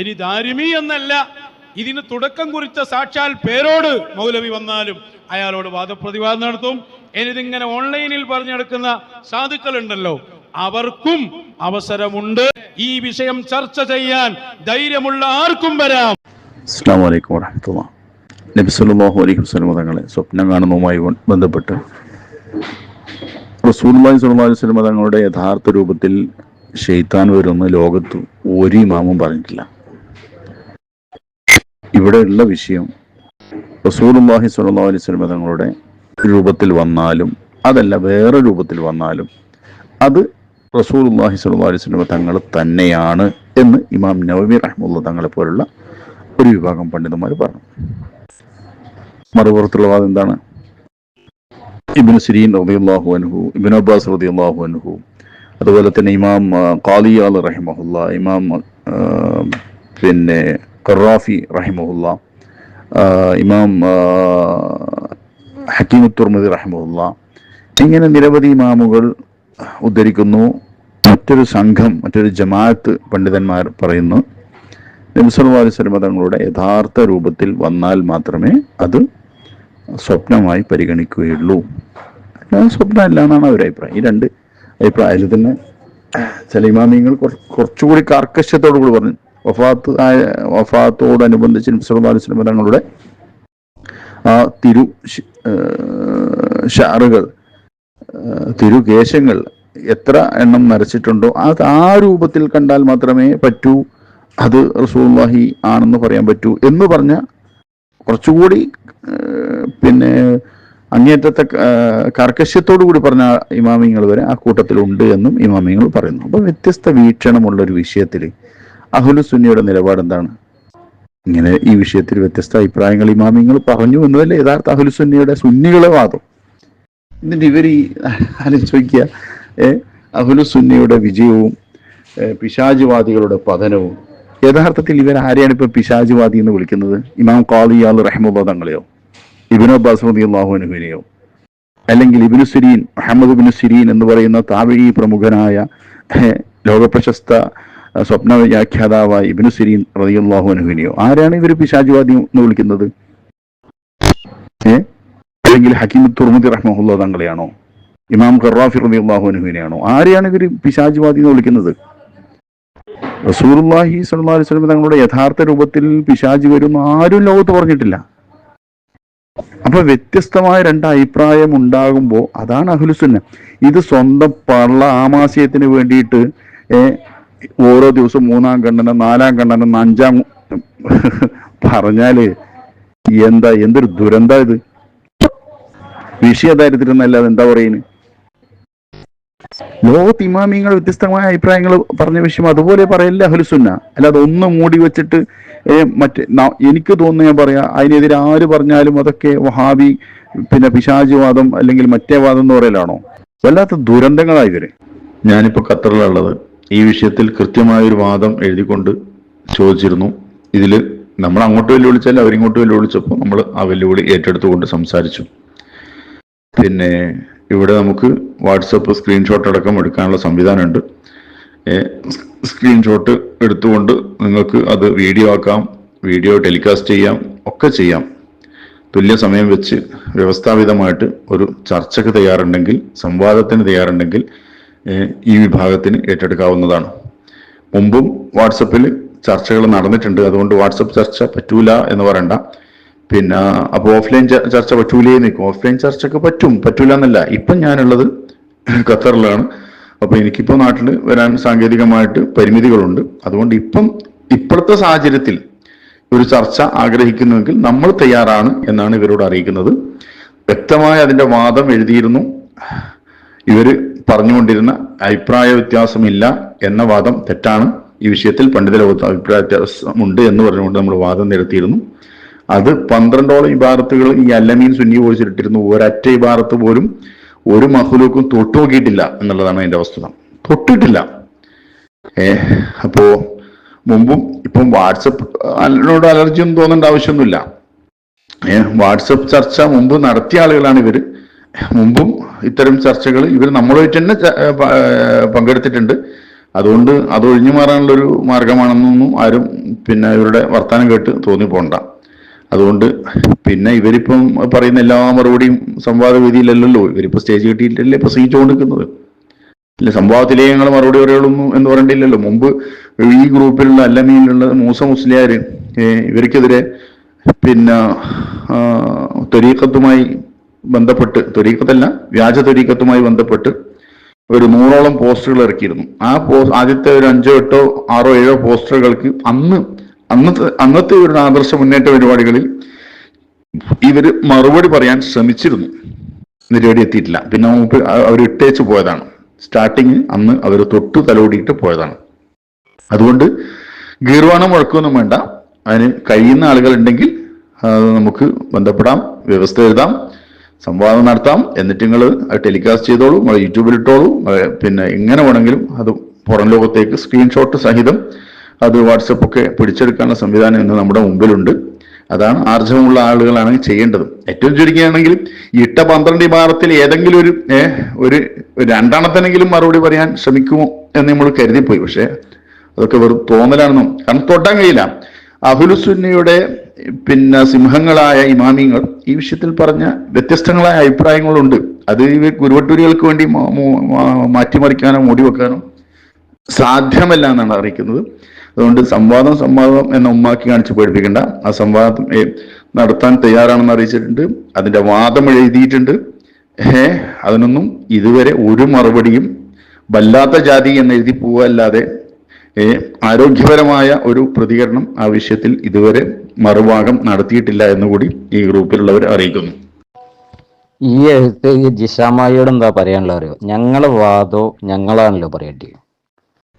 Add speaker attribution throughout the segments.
Speaker 1: ഇനി ദാരിമി എന്നല്ല. ഇതിന് തുടക്കം കുറിച്ച സാക്ഷാൽ പേരോട് മൗലവി വന്നാലും അയാളോട് വാദപ്രതിവാദം നടത്തും. എനിതിങ്ങനെ ഓൺലൈനിൽ പറഞ്ഞു നടക്കുന്ന സാധുക്കളുണ്ടല്ലോ അവർക്കും അവസരമുണ്ട് ഈ വിഷയം ചർച്ച ചെയ്യാൻ. ധൈര്യമുള്ള ആർക്കും വരാം.
Speaker 2: അസ്സാം വലൈക്കും വരഹമത്തുള്ള നബിസല്ലല്ലാഹു അലൈഹി വസ്ലം തങ്ങളെ സ്വപ്നം കാണുന്നതുമായി ബന്ധപ്പെട്ട് സ്വല്ലല്ലാഹു അലൈഹി വസല്ലം തങ്ങളുടെ യഥാർത്ഥ രൂപത്തിൽ ഷെയ്ത്താൻ വരുന്ന ലോകത്ത് ഒരു ഇമാമും പറഞ്ഞിട്ടില്ല. ഇവിടെയുള്ള വിഷയം റസൂലുള്ളാഹി സ്വല്ലാ അലൈഹി വസല്ലം തങ്ങളുടെ രൂപത്തിൽ വന്നാലും അതല്ല വേറെ രൂപത്തിൽ വന്നാലും അത് റസൂലുള്ളാഹി സ്വല്ലാ അലൈഹി വസല്ലം തങ്ങൾ തന്നെയാണ് എന്ന് ഇമാം നവവി റഹ്മുള്ള തങ്ങളെ പോലുള്ള ഒരു വിഭാഗം പണ്ഡിതന്മാർ പറഞ്ഞു. മറുപുറത്തുള്ള വാദം എന്താണ്? ഇബിന് സിരീൻ റളിയല്ലാഹു അനുഹു ഇബിൻ അബ്ബാസ് റളിയല്ലാഹു അനുഹു അതുപോലെ തന്നെ ഇമാം കാലിയാൽ റഹിമഹുല്ല ഇമാം പിന്നെ ഖറാഫി റഹിമുല്ല ഇമാം ആ, ഹക്കീം തുർമദി റഹിമഹുല്ല ഇങ്ങനെ നിരവധി ഇമാമുകൾ ഉദ്ധരിക്കുന്നു. മറ്റൊരു സംഘം മറ്റൊരു ജമാഅത്ത് പണ്ഡിതന്മാർ പറയുന്നു നബിസല്ലാ അലൈഹി സ്വലമ തങ്ങളുടെ യഥാർത്ഥ രൂപത്തിൽ വന്നാൽ മാത്രമേ അത് സ്വപ്നമായി പരിഗണിക്കുകയുള്ളൂ. സ്വപ്നമല്ല എന്നാണ് അവരുടെ അഭിപ്രായം. ഈ രണ്ട് അഭിപ്രായത്തിൽ തന്നെ ചില ഇമാമിയങ്ങൾ കുറ- കുറച്ചുകൂടി കർക്കശത്തോടു കൂടി പറഞ്ഞു. വഫാത്ത് ആയ വഫാത്തോടനുബന്ധിച്ച് സ്വലമ തങ്ങളുടെ ആ തിരു ഷാറുകൾ തിരുകേശങ്ങൾ എത്ര എണ്ണം നരച്ചിട്ടുണ്ടോ അത് ആ രൂപത്തിൽ കണ്ടാൽ മാത്രമേ പറ്റൂ അത് റസൂലുള്ളാഹി ആണെന്ന് പറയാൻ പറ്റൂ എന്ന് പറഞ്ഞ കുറച്ചുകൂടി പിന്നെ അങ്ങേറ്റത്തെ കർക്കശ്യത്തോടു കൂടി പറഞ്ഞ ഇമാമിങ്ങൾ വരെ ആ കൂട്ടത്തിൽ ഉണ്ട് എന്നും ഇമാമിങ്ങൾ പറയുന്നു. അപ്പൊ വ്യത്യസ്ത വീക്ഷണമുള്ള ഒരു വിഷയത്തിൽ അഹുലു സുന്നിയുടെ നിലപാട് എന്താണ് ഇങ്ങനെ ഈ വിഷയത്തിൽ വ്യത്യസ്ത അഭിപ്രായങ്ങൾ ഇമാമിങ്ങൾ പറഞ്ഞു എന്നതല്ലേ യഥാർത്ഥ അഹുലു സുന്നിയുടെ സുന്നികളെ വാദം? എന്നിട്ട് ഇവർ ഈ ആലോചിക്കുക ഏ അഹുലു സുന്നിയുടെ വിജയവും പിശാജുവാദികളുടെ പതനവും. യഥാർത്ഥത്തിൽ ഇവർ ആരെയാണ് ഇപ്പൊ പിശാജുവാദി എന്ന് വിളിക്കുന്നത്? ഇമാം കാളിയാൽ റഹ്മുള്ള തങ്ങളെയോ? ഇബിനോ അബ്ബാസ് റളിയല്ലാഹുവിനെയോ അല്ലെങ്കിൽ ഇബിനു സിരീൻ മുഹമ്മദ് ബിനു സിരീൻ എന്ന് പറയുന്ന താവിഴി പ്രമുഖനായ ലോകപ്രശസ്ത സ്വപ്ന വ്യാഖ്യാതാവായ ഇബിനു സിരീൻ റളിയല്ലാഹുവിനെയോ ആരാണ് ഇവർ പിശാചുവാദി എന്ന് വിളിക്കുന്നത്? ഏ? അല്ലെങ്കിൽ ഹക്കീം തുർമുദി റഹ്മുല്ലോ തങ്ങളെയാണോ? ഇമാം ഖറാഫി റളിയല്ലാഹു അൻഹുവിനെയാണോ ആരെയാണ് ഇവർ പിശാചുവാദി എന്ന് വിളിക്കുന്നത്? റസൂലുള്ളാഹി സലി അലൈഹി തങ്ങളുടെ യഥാർത്ഥ രൂപത്തിൽ പിശാജി വരും ആരും ലോകത്ത് പറഞ്ഞിട്ടില്ല. അപ്പൊ വ്യത്യസ്തമായ രണ്ട് അഭിപ്രായം ഉണ്ടാകുമ്പോൾ അതാണ് അഹുലുസുന്ന. ഇത് സ്വന്തം പള്ള ആമാശയത്തിന് വേണ്ടിയിട്ട് ഓരോ ദിവസം മൂന്നാം കണ്ണനും നാലാം കണ്ണനും അഞ്ചാം പറഞ്ഞാലേ എന്താ എന്തൊരു ദുരന്ത ഇത്? വിഷയദാരിദ്ര്യം എന്താ പറയുന്നത് ലോകത്ത് ഇമാമിങ്ങൾ വ്യത്യസ്തമായ അഭിപ്രായങ്ങൾ പറഞ്ഞ വിഷയം അതുപോലെ പറയല്ല അഹ്ലുസുന്ന അല്ലാതെ ഒന്ന് മൂടി വെച്ചിട്ട് മറ്റ് എനിക്ക് തോന്നുന്നു ഞാൻ പറയാ അതിനെതിരെ ആര് പറഞ്ഞാലും അതൊക്കെ വഹാബി പിന്നെ പിശാചുവാദം അല്ലെങ്കിൽ മറ്റേ വാദം എന്ന് പറയലാണോ? വല്ലാത്ത ദുരന്തങ്ങളായി ഇവർ. ഞാനിപ്പോ ഖത്തറിലുള്ളത് ഈ വിഷയത്തിൽ കൃത്യമായ ഒരു വാദം എഴുതിക്കൊണ്ട് ചോദിച്ചിരുന്നു. ഇതിൽ നമ്മൾ അങ്ങോട്ട് വെല്ലുവിളിച്ചാൽ അവരിങ്ങോട്ട് വെല്ലുവിളിച്ചപ്പോൾ നമ്മൾ ആ വെല്ലുവിളി ഏറ്റെടുത്തുകൊണ്ട് സംസാരിച്ചു. പിന്നെ ഇവിടെ നമുക്ക് വാട്സപ്പ് സ്ക്രീൻഷോട്ട് അടക്കം എടുക്കാനുള്ള സംവിധാനമുണ്ട്. സ്ക്രീൻഷോട്ട് എടുത്തുകൊണ്ട് നിങ്ങൾക്ക് അത് വീഡിയോ ആക്കാം വീഡിയോ ടെലികാസ്റ്റ് ചെയ്യാം ഒക്കെ ചെയ്യാം. തുല്യ സമയം വെച്ച് വ്യവസ്ഥാപിതമായിട്ട് ഒരു ചർച്ചയ്ക്ക് തയ്യാറുണ്ടെങ്കിൽ സംവാദത്തിന് തയ്യാറുണ്ടെങ്കിൽ ഈ വിഭാഗത്തിന് ഏറ്റെടുക്കാവുന്നതാണ്. മുമ്പും വാട്സപ്പിൽ ചർച്ചകൾ നടന്നിട്ടുണ്ട്. അതുകൊണ്ട് വാട്സപ്പ് ചർച്ച പറ്റൂല എന്ന് പറയണ്ട. പിന്നെ അപ്പോൾ ഓഫ്ലൈൻ ചർച്ച പറ്റൂലേ നിൽക്കും ഓഫ്ലൈൻ ചർച്ചയ്ക്ക് പറ്റും. പറ്റൂല എന്നല്ല ഇപ്പം ഞാനുള്ളത് ഖത്തറിലാണ്. അപ്പോൾ എനിക്കിപ്പോൾ നാട്ടിൽ വരാൻ സാങ്കേതികമായിട്ട് പരിമിതികളുണ്ട്. അതുകൊണ്ട് ഇപ്പം ഇപ്പോഴത്തെ സാഹചര്യത്തിൽ ഒരു ചർച്ച ആഗ്രഹിക്കുന്നുവെങ്കിൽ നമ്മൾ തയ്യാറാണ് എന്നാണ് ഇവരോട് അറിയിക്കുന്നത്. വ്യക്തമായ അതിന്റെ വാദം എഴുതിയിരുന്നു. ഇവർ പറഞ്ഞുകൊണ്ടിരുന്ന അഭിപ്രായ വ്യത്യാസമില്ല എന്ന വാദം തെറ്റാണ്. ഈ വിഷയത്തിൽ പണ്ഡിത ലോകത്ത് അഭിപ്രായ വ്യത്യാസമുണ്ട് എന്ന് പറഞ്ഞുകൊണ്ട് നമ്മൾ വാദം നിരത്തിയിരുന്നു. അത് പന്ത്രണ്ടോളം ഇബാറത്തുകൾ ഈ അല്ലമീൻ സുന്നി കോഴ്സിൽ ഒരറ്റ ഇബാറത്ത് പോലും ഒരു മഹുലൂക്കും തൊട്ടു നോക്കിയിട്ടില്ല എന്നുള്ളതാണ് അതിന്റെ വസ്തുത. തൊട്ടിട്ടില്ല. ഏ അപ്പോ മുമ്പും ഇപ്പം വാട്സപ്പ് അതിനോട് അലർജി ഒന്നും തോന്നേണ്ട ആവശ്യമൊന്നുമില്ല. ഏഹ് വാട്സപ്പ് ചർച്ച മുമ്പ് നടത്തിയ ആളുകളാണ് ഇവർ. മുമ്പും ഇത്തരം ചർച്ചകൾ ഇവർ നമ്മളുമായിട്ട് തന്നെ പങ്കെടുത്തിട്ടുണ്ട്. അതുകൊണ്ട് അത് ഒഴിഞ്ഞു മാറാനുള്ളൊരു മാർഗമാണെന്നൊന്നും ആരും പിന്നെ ഇവരുടെ വർത്തമാനം കേട്ട് തോന്നിപ്പോണ്ട. അതുകൊണ്ട് പിന്നെ ഇവരിപ്പം പറയുന്ന എല്ലാ മറുപടിയും സംവാദ വേദിയിലല്ലല്ലോ ഇവരിപ്പോ സ്റ്റേജ് കിട്ടിയിട്ടല്ലേ പ്രസംഗിച്ചുകൊണ്ടിരിക്കുന്നത് ഇല്ല സംഭവത്തിലേ ഞങ്ങൾ മറുപടി പറയുള്ളൂ എന്ന് പറയണ്ടില്ലല്ലോ മുമ്പ് ഈ ഗ്രൂപ്പിലുള്ള അല്ലമീനിലുള്ള മൂസ മുസ്ലിയാർ ഇവർക്കെതിരെ പിന്നെ ആ, ത്വരീക്കത്തുമായി ബന്ധപ്പെട്ട് തൊരീക്കത്തല്ല വ്യാജ തൊരീക്കത്തുമായി ബന്ധപ്പെട്ട് ഒരു നൂറോളം പോസ്റ്ററുകൾ ഇറക്കിയിരുന്നു. ആ പോസ്റ്റ് ആദ്യത്തെ ഒരു അഞ്ചോ എട്ടോ ആറോ ഏഴോ പോസ്റ്ററുകൾക്ക് അന്ന് അന്നത്തെ അന്നത്തെ ഒരു ആദർശ മുന്നേറ്റ പരിപാടികളിൽ ഇവർ മറുപടി പറയാൻ ശ്രമിച്ചിരുന്നു. നിരവധി എത്തിയിട്ടില്ല. പിന്നെ നമുക്ക് അവർ ഇട്ടേച്ച് പോയതാണ്. സ്റ്റാർട്ടിങ് അന്ന് അവർ തൊട്ടു തലോടിയിട്ട് പോയതാണ്. അതുകൊണ്ട് ഗീർവാണം മുഴക്കൊന്നും വേണ്ട. അതിന് കഴിയുന്ന ആളുകൾ ഉണ്ടെങ്കിൽ നമുക്ക് ബന്ധപ്പെടാം വ്യവസ്ഥ എഴുതാം. സംവാദം നടത്താം. എന്നിട്ട് നിങ്ങൾ ടെലികാസ്റ്റ് ചെയ്തോളൂ നിങ്ങൾ യൂട്യൂബിൽ ഇട്ടോളൂ. പിന്നെ എങ്ങനെ വേണമെങ്കിലും അത് പുറം ലോകത്തേക്ക് സ്ക്രീൻഷോട്ട് സഹിതം അത് വാട്സപ്പ് ഒക്കെ പിടിച്ചെടുക്കാനുള്ള സംവിധാനം ഇന്ന് നമ്മുടെ മുമ്പിലുണ്ട്. അതാണ് ആർജവമുള്ള ആളുകളാണ് ചെയ്യേണ്ടത്. ഏറ്റവും ചുരുക്കുകയാണെങ്കിൽ ഇട്ട പന്ത്രണ്ട് വിഭാഗത്തിൽ ഏതെങ്കിലും ഒരു ഒരു രണ്ടെണ്ണത്തിനെങ്കിലും മറുപടി പറയാൻ ശ്രമിക്കുമോ എന്ന് നമ്മൾ കരുതിപ്പോയി. പക്ഷേ അതൊക്കെ വെറും തോന്നലാണെന്നും കാരണം തൊട്ടാൻ കഴിയില്ല. അഹുലുസുന്നയുടെ പിന്നെ സിംഹങ്ങളായ ഇമാമിങ്ങൾ ഈ വിഷയത്തിൽ പറഞ്ഞ വ്യത്യസ്തങ്ങളായ അഭിപ്രായങ്ങളുണ്ട്. അത് ഗുരുവട്ടൂരികൾക്ക് വേണ്ടി മാറ്റിമറിക്കാനോ മൂടി വെക്കാനോ സാധ്യമല്ല എന്നാണ് അറിയിക്കുന്നത്. അതുകൊണ്ട് സംവാദം സംവാദം എന്ന ഉമ്മാക്കി കാണിച്ച് പേടിപ്പിക്കേണ്ട. ആ സംവാദം നടത്താൻ തയ്യാറാണെന്ന് അറിയിച്ചിട്ടുണ്ട്. അതിന്റെ വാദം എഴുതിയിട്ടുണ്ട്. ഏ അതിനൊന്നും ഇതുവരെ ഒരു മറുപടിയും വല്ലാത്ത ജാതി എന്ന് എഴുതി പോവല്ലാതെ ആരോഗ്യപരമായ ഒരു പ്രതികരണം ആ വിഷയത്തിൽ ഇതുവരെ മറുഭാഗം നടത്തിയിട്ടില്ല എന്നുകൂടി ഈ ഗ്രൂപ്പിലുള്ളവർ അറിയിക്കുന്നു.
Speaker 3: ഈ എഴുത്ത് ഈ ജിഷാമായിയോട് എന്താ പറയാനുള്ള അറിയോ? ഞങ്ങളെ വാദോ ഞങ്ങളാണല്ലോ പറയേണ്ടി.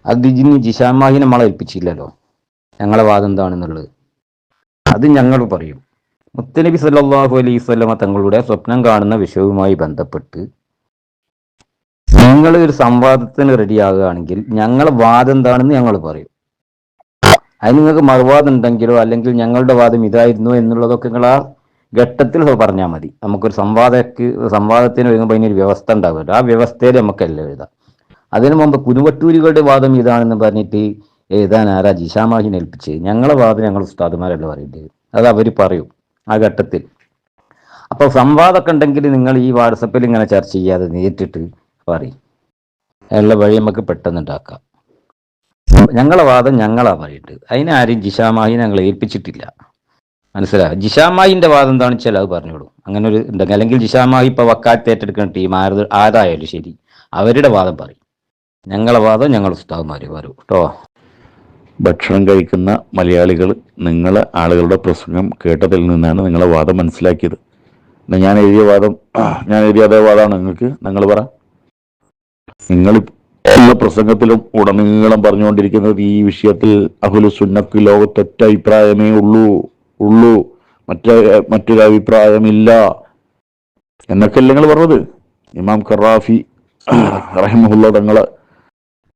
Speaker 3: അത് ഇനി ജിഷാമായി നമ്മളെ ഏൽപ്പിച്ചില്ലല്ലോ. ഞങ്ങളെ വാദം എന്താണെന്നുള്ളത്? അത് ഞങ്ങൾ പറയും. മുത്തനബി സല്ലാഹു അലൈഹി സ്വലമ തങ്ങളുടെ സ്വപ്നം കാണുന്ന വിഷയവുമായി ബന്ധപ്പെട്ട് നിങ്ങൾ ഒരു സംവാദത്തിന് റെഡിയാകുകയാണെങ്കിൽ ഞങ്ങളെ വാദം എന്താണെന്ന് ഞങ്ങൾ പറയും. അതിന് നിങ്ങൾക്ക് മറുവാദം ഉണ്ടെങ്കിലോ അല്ലെങ്കിൽ ഞങ്ങളുടെ വാദം ഇതായിരുന്നു എന്നുള്ളതൊക്കെ നിങ്ങൾ ആ ഘട്ടത്തിൽ പറഞ്ഞാൽ മതി. നമുക്കൊരു സംവാദക്ക് സംവാദത്തിന് വരുമ്പോൾ അതിനൊരു വ്യവസ്ഥ ഉണ്ടാവില്ല ആ വ്യവസ്ഥയിൽ നമുക്കെല്ലാം എഴുതാം. അതിനു മുമ്പ് കുരുവട്ടൂരികളുടെ വാദം ഇതാണെന്ന് പറഞ്ഞിട്ട് എഴുതാൻ ആരാ ജിഷാമാഹിനെ ഏൽപ്പിച്ച് ഞങ്ങളെ വാദം ഞങ്ങൾ ഉസ്താദുമാരല്ല പറയേണ്ടത് അത് അവർ പറയും ആ ഘട്ടത്തിൽ. അപ്പോൾ സംവാദമൊക്കെ ഉണ്ടെങ്കിൽ നിങ്ങൾ ഈ വാട്സപ്പിൽ ഇങ്ങനെ ചർച്ച ചെയ്യാതെ നേരിട്ടിട്ട് പറയും. ഉള്ള വഴി നമുക്ക് പെട്ടെന്ന് ഉണ്ടാക്കാം ഞങ്ങളെ വാദം ഞങ്ങളാ പറയുന്നത് അതിനാരും ജിഷാമാഹിനെ ഞങ്ങൾ ഏൽപ്പിച്ചിട്ടില്ല. മനസ്സിലായോ? ജിഷാമായിന്റെ വാദം എന്താണെന്ന് വെച്ചാൽ അത് പറഞ്ഞോളൂ അങ്ങനെ ഒരു ഉണ്ടെങ്കിൽ അല്ലെങ്കിൽ ജിഷാമായി ഇപ്പൊ വക്കാലത്ത് ഏറ്റെടുക്കുന്ന ടീം ആരത് ആരായാലും ശരി അവരുടെ വാദം പറയും. ഞങ്ങളെ വാദം ഞങ്ങൾ ഉസ്താവുമാര് പറയും കേട്ടോ.
Speaker 2: ഭക്ഷണം കഴിക്കുന്ന മലയാളികൾ നിങ്ങളെ ആളുകളുടെ പ്രസംഗം കേട്ടതിൽ നിന്നാണ് നിങ്ങളെ വാദം മനസ്സിലാക്കിയത്. ഞാൻ എഴുതിയ വാദം ഞാൻ എഴുതിയ അതേ വാദമാണ്. നിങ്ങൾക്ക് നിങ്ങൾ പറ. നിങ്ങൾ എല്ലാ പ്രസംഗത്തിലും ഉടനീളം പറഞ്ഞുകൊണ്ടിരിക്കുന്നത് ഈ വിഷയത്തിൽ അഹുലു സുന്നക്ക് ലോകത്തൊറ്റ അഭിപ്രായമേ ഉള്ളൂ ഉള്ളൂ. മറ്റേ മറ്റൊരു അഭിപ്രായമില്ല എന്നൊക്കെ നിങ്ങൾ പറഞ്ഞത്? ഇമാം ഖറാഫി റഹിമുല്ല തങ്ങൾ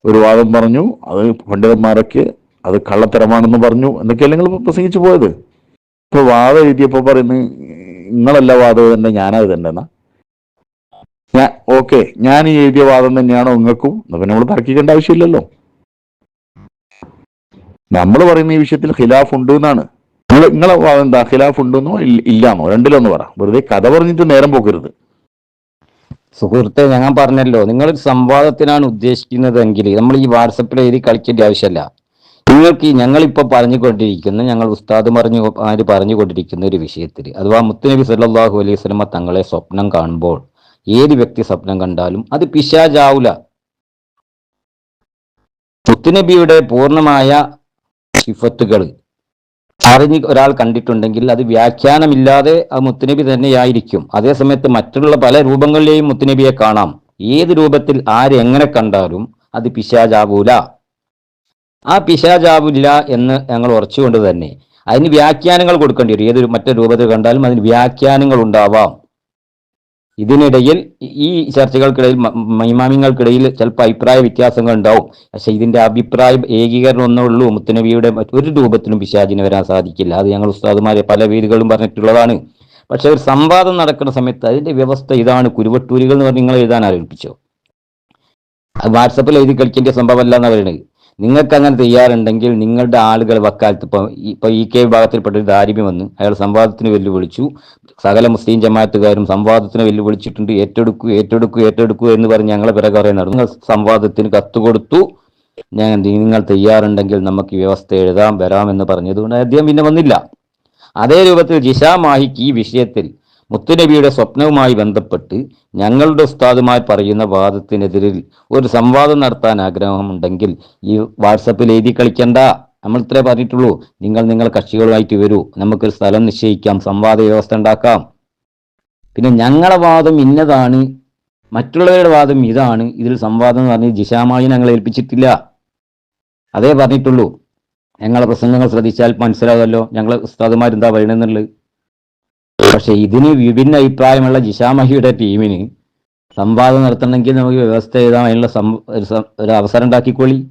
Speaker 2: ഒരു വാദം പറഞ്ഞു അത് പണ്ഡിതന്മാരൊക്കെ അത് കള്ളത്തരമാണെന്ന് പറഞ്ഞു എന്നൊക്കെയല്ലേ നിങ്ങൾ പ്രസംഗിച്ചു പോയത്? ഇപ്പൊ വാദം എഴുതിയപ്പോ പറയുന്നത് നിങ്ങളല്ല വാദം തന്നെ ഞാനത് തന്നെ എന്നാ ഞാൻ ഓക്കെ. ഞാൻ ഈ എഴുതിയ വാദം തന്നെയാണോ നിങ്ങൾക്കും? പിന്നെ നമ്മൾ തർക്കിക്കേണ്ട ആവശ്യമില്ലല്ലോ. നമ്മൾ പറയുന്ന ഈ വിഷയത്തിൽ ഖിലാഫ് ഉണ്ട് എന്നാണ് നിങ്ങൾ നിങ്ങളെ വാദം എന്താ? ഖിലാഫ് ഉണ്ടെന്നോ ഇല്ല- ഇല്ലാന്നോ? രണ്ടിലൊന്ന് പറ. വെറുതെ കഥ പറഞ്ഞിട്ട് നേരം പോക്കരുത്.
Speaker 3: സുഹൃത്തെ ഞാൻ പറഞ്ഞല്ലോ. നിങ്ങൾ സംവാദത്തിനാണ് ഉദ്ദേശിക്കുന്നതെങ്കിൽ നമ്മൾ ഈ വാട്സപ്പിൽ എഴുതി കളിക്കേണ്ട ആവശ്യമല്ല. നിങ്ങൾക്ക് ഞങ്ങൾ ഞങ്ങളിപ്പോൾ പറഞ്ഞുകൊണ്ടിരിക്കുന്ന ഞങ്ങൾ ഉസ്താദ് പറഞ്ഞു ആര് പറഞ്ഞുകൊണ്ടിരിക്കുന്ന ഒരു വിഷയത്തിൽ അഥവാ മുത്തുനബി സല്ലാഹു അലൈഹി സ്വലമ തങ്ങളെ സ്വപ്നം കാണുമ്പോൾ ഏത് വ്യക്തി സ്വപ്നം കണ്ടാലും അത് പിശാചാവൂല. മുത്തുനബിയുടെ പൂർണമായ സിഫത്തുകൾ അറിഞ്ഞ് ഒരാൾ കണ്ടിട്ടുണ്ടെങ്കിൽ അത് വ്യാഖ്യാനമില്ലാതെ ആ മുത്തുനബി തന്നെയായിരിക്കും. അതേസമയത്ത് മറ്റുള്ള പല രൂപങ്ങളിലെയും മുത്തുനബിയെ കാണാം. ഏത് രൂപത്തിൽ ആര് എങ്ങനെ കണ്ടാലും അത് പിശാചാവൂല. ആ പിശാചാവില്ല എന്ന് ഞങ്ങൾ ഉറച്ചുകൊണ്ട് തന്നെ അതിന് വ്യാഖ്യാനങ്ങൾ കൊടുക്കേണ്ടി വരും. ഏതൊരു മറ്റൊരു രൂപത്തിൽ കണ്ടാലും അതിന് വ്യാഖ്യാനങ്ങൾ ഉണ്ടാവാം. ഇതിനിടയിൽ ഈ ചർച്ചകൾക്കിടയിൽ മൈമാമിങ്ങൾക്കിടയിൽ ചിലപ്പോൾ അഭിപ്രായ വ്യത്യാസങ്ങൾ ഉണ്ടാവും. പക്ഷെ ഇതിന്റെ അഭിപ്രായം ഏകീകരണം ഒന്നേ ഉള്ളൂ. മുത്തനബിയുടെ മറ്റൊരു രൂപത്തിലും പിശാചിന് വരാൻ സാധിക്കില്ല. അത് ഞങ്ങൾ ഉസ്താദുമാരെ പല വേദികളും പറഞ്ഞിട്ടുള്ളതാണ്. പക്ഷെ ഒരു സംവാദം നടക്കുന്ന സമയത്ത് അതിന്റെ വ്യവസ്ഥ ഇതാണ്. കുരുവട്ടൂരികൾ എന്ന് പറഞ്ഞ് നിങ്ങൾ എഴുതാൻ ആരോപിച്ചോ വാട്സപ്പിൽ എഴുതി കളിക്കേണ്ട സംഭവമല്ല എന്ന് പറയുന്നത് നിങ്ങൾക്ക് അങ്ങനെ തയ്യാറുണ്ടെങ്കിൽ നിങ്ങളുടെ ആളുകൾ വക്കാലത്ത് ഇപ്പൊ ഈ- ഇപ്പൊ ഇ കെ വിഭാഗത്തിൽപ്പെട്ട ഒരു ദാരിമ്യം വന്ന് അയാൾ സംവാദത്തിന് വെല്ലുവിളിച്ചു. സകല മുസ്ലിം ജമാഅത്തുകാരും സംവാദത്തിന് വെല്ലുവിളിച്ചിട്ടുണ്ട്. ഏറ്റെടുക്കൂ ഏറ്റെടുക്കൂ ഏറ്റെടുക്കൂ എന്ന് പറഞ്ഞ് ഞങ്ങളെ പിറകെ നടന്നു. സംവാദത്തിന് കത്ത് കൊടുത്തു. ഞാൻ നിങ്ങൾ തയ്യാറുണ്ടെങ്കിൽ നമുക്ക് വ്യവസ്ഥ എഴുതാം വരാം എന്ന് പറഞ്ഞതുകൊണ്ട് അദ്ദേഹം പിന്നെ വന്നില്ല. അതേ രൂപത്തിൽ ജിഷാ മാഹിക്ക് ഈ വിഷയത്തിൽ മുത്തുനബിയുടെ സ്വപ്നവുമായി ബന്ധപ്പെട്ട് ഞങ്ങളുടെ ഉസ്താദുമായി പറയുന്ന വാദത്തിനെതിരിൽ ഒരു സംവാദം നടത്താൻ ആഗ്രഹമുണ്ടെങ്കിൽ ഈ വാട്സപ്പിൽ എഴുതി കളിക്കണ്ട. നമ്മൾ ഇത്രേ പറഞ്ഞിട്ടുള്ളൂ. നിങ്ങൾ നിങ്ങൾ കക്ഷികളുമായിട്ട് വരൂ. നമുക്കൊരു സ്ഥലം നിശ്ചയിക്കാം. സംവാദ വ്യവസ്ഥ ഉണ്ടാക്കാം. പിന്നെ ഞങ്ങളെ വാദം ഇന്നതാണ്. മറ്റുള്ളവരുടെ വാദം ഇതാണ്. ഇതിൽ സംവാദം എന്ന് പറഞ്ഞ് ജിഷാമായി ഞങ്ങൾ ഏൽപ്പിച്ചിട്ടില്ല. അതേ പറഞ്ഞിട്ടുള്ളൂ. ഞങ്ങളെ പ്രസംഗങ്ങൾ ശ്രദ്ധിച്ചാൽ മനസ്സിലാകുമല്ലോ ഞങ്ങൾ ഉസ്താദുമാരെന്താ പറയണമെന്നുള്ളത് പക്ഷെ ഇതിന് വിഭിന്ന അഭിപ്രായമുള്ള ജിഷാമഹിയുടെ ടീമിന് സംവാദം നടത്തണമെങ്കിൽ നമുക്ക് വ്യവസ്ഥ എഴുതാം അതിനുള്ള ഒരു അവസരം ഉണ്ടാക്കിക്കൊള്ളി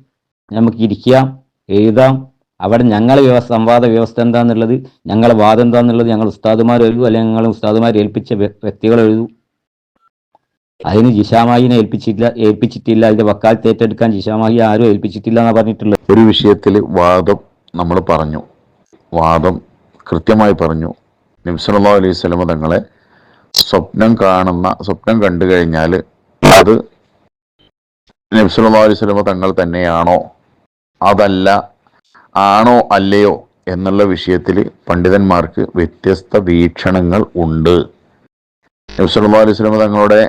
Speaker 3: നമുക്ക് ഇരിക്കാം എഴുതാം. അവിടെ ഞങ്ങളെ സംവാദ വ്യവസ്ഥ എന്താന്നുള്ളത് ഞങ്ങളെ വാദം എന്താന്നുള്ളത് ഞങ്ങൾ ഉസ്താദുമാർ എഴുതും അല്ലെങ്കിൽ ഞങ്ങൾ ഉസ്താദുമാർ ഏൽപ്പിച്ച വ്യ- വ്യക്തികൾ എഴുതും. അതിന് ജിഷാമാഹിനെ ഏൽപ്പിച്ചിട്ടില്ല ഏൽപ്പിച്ചിട്ടില്ല. അതിന്റെ വക്കാലത്ത് ഏറ്റെടുക്കാൻ ജിഷാമാഹി ആരും ഏൽപ്പിച്ചിട്ടില്ല എന്നാ പറഞ്ഞിട്ടുള്ളത്.
Speaker 2: ഒരു വിഷയത്തിൽ വാദം നമ്മൾ പറഞ്ഞു. വാദം കൃത്യമായി പറഞ്ഞു. നബ്സല്ലാ അലൈഹി സ്വലമ തങ്ങളെ സ്വപ്നം കാണുന്ന സ്വപ്നം കണ്ടു കഴിഞ്ഞാൽ അത് നബ്സുല്ലാ അലൈഹി സ്വലമ തങ്ങൾ തന്നെയാണോ? അതല്ല ആണോ അല്ലയോ എന്നുള്ള വിഷയത്തിൽ പണ്ഡിതന്മാർക്ക് വ്യത്യസ്ത വീക്ഷണങ്ങൾ ഉണ്ട്. നബ്സുല്ലാ അലൈഹി സ്വലമ തങ്ങളുടെ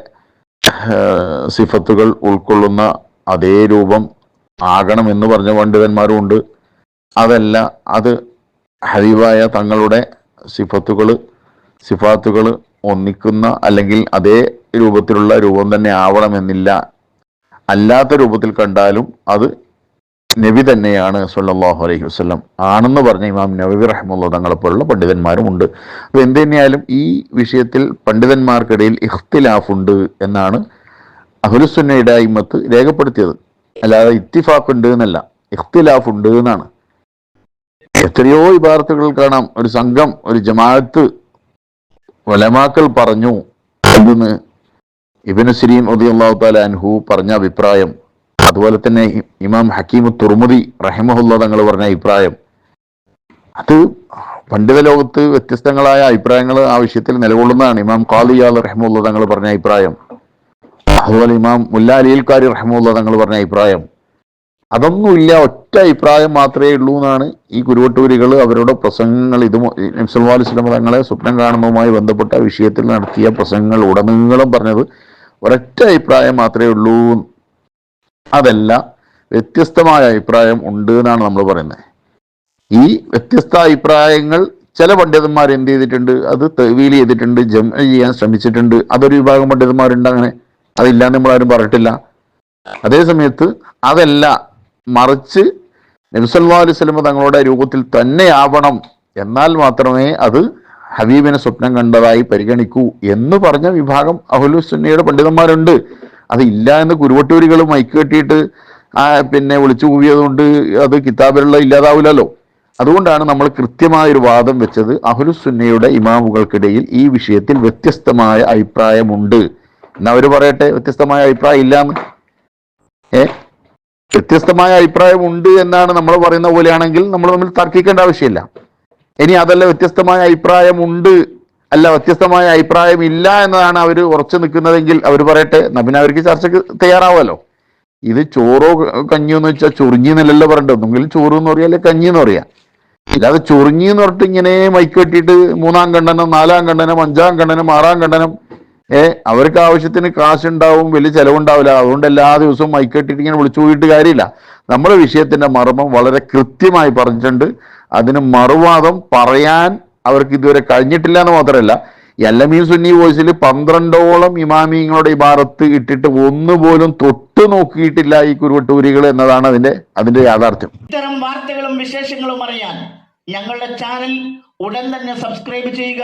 Speaker 2: സിഫത്തുകൾ ഉൾക്കൊള്ളുന്ന അതേ രൂപം ആകണം എന്ന് പറഞ്ഞ പണ്ഡിതന്മാരും ഉണ്ട്. അതല്ല അത് ഹരീവായ തങ്ങളുടെ സിഫത്തുകൾ സിഫാത്തുകൾ ഒന്നിക്കുന്ന അല്ലെങ്കിൽ അതേ രൂപത്തിലുള്ള രൂപം തന്നെ ആവണമെന്നില്ല. അല്ലാത്ത രൂപത്തിൽ കണ്ടാലും അത് നബി തന്നെയാണ് സല്ലാഹു അലൈഹി വസ്ലം ആണെന്ന് പറഞ്ഞ ഇമാം നബി റഹ്മുള്ള തങ്ങളെപ്പോലുള്ള പണ്ഡിതന്മാരും ഉണ്ട് അപ്പൊ എന്ത് ഈ വിഷയത്തിൽ പണ്ഡിതന്മാർക്കിടയിൽ ഇഖ്തിലാഫുണ്ട് എന്നാണ് അഹുലുസുന്നയുടെ അയിമത്ത് രേഖപ്പെടുത്തിയത്. അല്ലാതെ ഇത്തിഫാഖ് ഉണ്ട് എന്നല്ല ഇഖ്തിലാഫ് ഉണ്ട് എന്നാണ്. എത്രയോ ഇബാർത്തുകൾ കാണാം. ഒരു സംഘം ഒരു ജമാഅത്ത് വലമാക്കൾ പറഞ്ഞു. എന്ന് ഇബിന് സിരീൻ അള്ളാഹു താല അൻഹു പറഞ്ഞ അഭിപ്രായം അതുപോലെ തന്നെ ഇമാം ഹക്കീം തുർമുദി റഹിമഹുല്ല തങ്ങൾ പറഞ്ഞ അഭിപ്രായം. അത് പണ്ഡിത ലോകത്ത് വ്യത്യസ്തങ്ങളായ അഭിപ്രായങ്ങൾ ആ വിഷയത്തിൽ നിലകൊള്ളുന്നതാണ്. ഇമാം ഖാലിയാൽ റഹ്മുല്ല തങ്ങൾ പറഞ്ഞ അഭിപ്രായം. അതുപോലെ ഇമാം മുല്ല അലിയിൽക്കാരി റഹ്മുല്ല തങ്ങൾ പറഞ്ഞ അഭിപ്രായം. അതൊന്നുമില്ല. ഒറ്റ അഭിപ്രായം മാത്രമേ ഉള്ളൂ എന്നാണ് ഈ കുരുവട്ടൂരികൾ അവരുടെ പ്രസംഗങ്ങൾ ഇത് നബ്സല്ലാ അലിസ്ലാം തങ്ങളെ സ്വപ്നം കാണുന്നതുമായി ബന്ധപ്പെട്ട വിഷയത്തിൽ നടത്തിയ പ്രസംഗങ്ങൾ ഉടനീളം പറഞ്ഞത് ഒരൊറ്റ അഭിപ്രായം മാത്രമേ ഉള്ളൂ. അതല്ല വ്യത്യസ്തമായ അഭിപ്രായം ഉണ്ട് എന്നാണ് നമ്മൾ പറയുന്നത്. ഈ വ്യത്യസ്ത അഭിപ്രായങ്ങൾ ചില പണ്ഡിതന്മാർ എന്ത് ചെയ്തിട്ടുണ്ട്? അത് തെവീൽ ചെയ്തിട്ടുണ്ട് ജം ചെയ്യാൻ ശ്രമിച്ചിട്ടുണ്ട്. അതൊരു വിഭാഗം പണ്ഡിതന്മാരുണ്ട് അങ്ങനെ. അതില്ലാന്ന് നമ്മൾ ആരും പറഞ്ഞിട്ടില്ല അതേസമയത്ത് അതല്ല മറിച്ച് നബിസല്ലാ അലൈഹി സ്വലമ തങ്ങളുടെ രൂപത്തിൽ തന്നെ ആവണം എന്നാൽ മാത്രമേ അത് ഹബീബിനെ സ്വപ്നം കണ്ടതായി പരിഗണിക്കൂ എന്ന് പറഞ്ഞ വിഭാഗം അഹുലു സുന്നയുടെ പണ്ഡിതന്മാരുണ്ട്. അത് ഇല്ല എന്ന് കുരുവട്ടൂരികൾ മൈക്ക് കെട്ടിയിട്ട് പിന്നെ വിളിച്ചു കൂവിയതുകൊണ്ട് അത് കിതാബിലുള്ള ഇല്ലാതാവില്ലല്ലോ. അതുകൊണ്ടാണ് നമ്മൾ കൃത്യമായ ഒരു വാദം വെച്ചത് അഹുലു സുന്നയുടെ ഇമാമുകൾക്കിടയിൽ ഈ വിഷയത്തിൽ വ്യത്യസ്തമായ അഭിപ്രായമുണ്ട്. എന്നവർ പറയട്ടെ വ്യത്യസ്തമായ അഭിപ്രായം ഇല്ലാന്ന്. ഏ? വ്യത്യസ്തമായ അഭിപ്രായം ഉണ്ട് എന്നാണ് നമ്മൾ പറയുന്ന പോലെയാണെങ്കിൽ നമ്മൾ തമ്മിൽ തർക്കിക്കേണ്ട ആവശ്യമില്ല. ഇനി അതല്ല വ്യത്യസ്തമായ അഭിപ്രായം ഉണ്ട് അല്ല വ്യത്യസ്തമായ അഭിപ്രായം ഇല്ല എന്നതാണ് അവർ ഉറച്ചു നിൽക്കുന്നതെങ്കിൽ അവർ പറയട്ടെ എന്നാ പിന്നെ അവർക്ക് ചർച്ചക്ക് തയ്യാറാവുമല്ലോ. ഇത് ചോറോ കഞ്ഞിയോ എന്ന് വെച്ചാൽ ചൊറിഞ്ഞി എന്നല്ലല്ലോ പറയണ്ടത്. ഒന്നുകിൽ ചോറ് എന്ന് പറയാ അല്ലെങ്കിൽ കഞ്ഞി എന്ന് പറയാ ഇല്ലാതെ ചൊറിഞ്ഞി എന്ന് പറഞ്ഞിട്ട് ഇങ്ങനെ മൈക്ക് കെട്ടിയിട്ട് മൂന്നാം ഖണ്ഡനം നാലാം ഖണ്ഡനം അഞ്ചാം ഖണ്ഡനം ആറാം ഖണ്ഡനം ഏ? അവർക്ക് ആവശ്യത്തിന് കാശുണ്ടാവും വലിയ ചെലവുണ്ടാവില്ല. അതുകൊണ്ട് എല്ലാ ദിവസവും മൈക്കെട്ടിട്ട് ഇങ്ങനെ വിളിച്ചു പോയിട്ട് കാര്യമില്ല. നമ്മുടെ വിഷയത്തിന്റെ മർമ്മം വളരെ കൃത്യമായി പറഞ്ഞിട്ടുണ്ട്. അതിന് മറുവാദം പറയാൻ അവർക്ക് ഇതുവരെ കഴിഞ്ഞിട്ടില്ല എന്ന് മാത്രമല്ല എല്ലമീൻ സുന്നി വോയിസിൽ പന്ത്രണ്ടോളം ഇമാമിങ്ങളുടെ ഇബാറത്ത് ഇട്ടിട്ട് ഒന്നുപോലും തൊട്ടു നോക്കിയിട്ടില്ല ഈ കുരുവട്ടൂരികൾ എന്നതാണ് അതിന്റെ അതിന്റെ യാഥാർത്ഥ്യം.
Speaker 4: ഇത്തരം വാർത്തകളും വിശേഷങ്ങളും അറിയാൻ ഞങ്ങളുടെ ചാനൽ ഉടൻ തന്നെ സബ്സ്ക്രൈബ് ചെയ്യുക.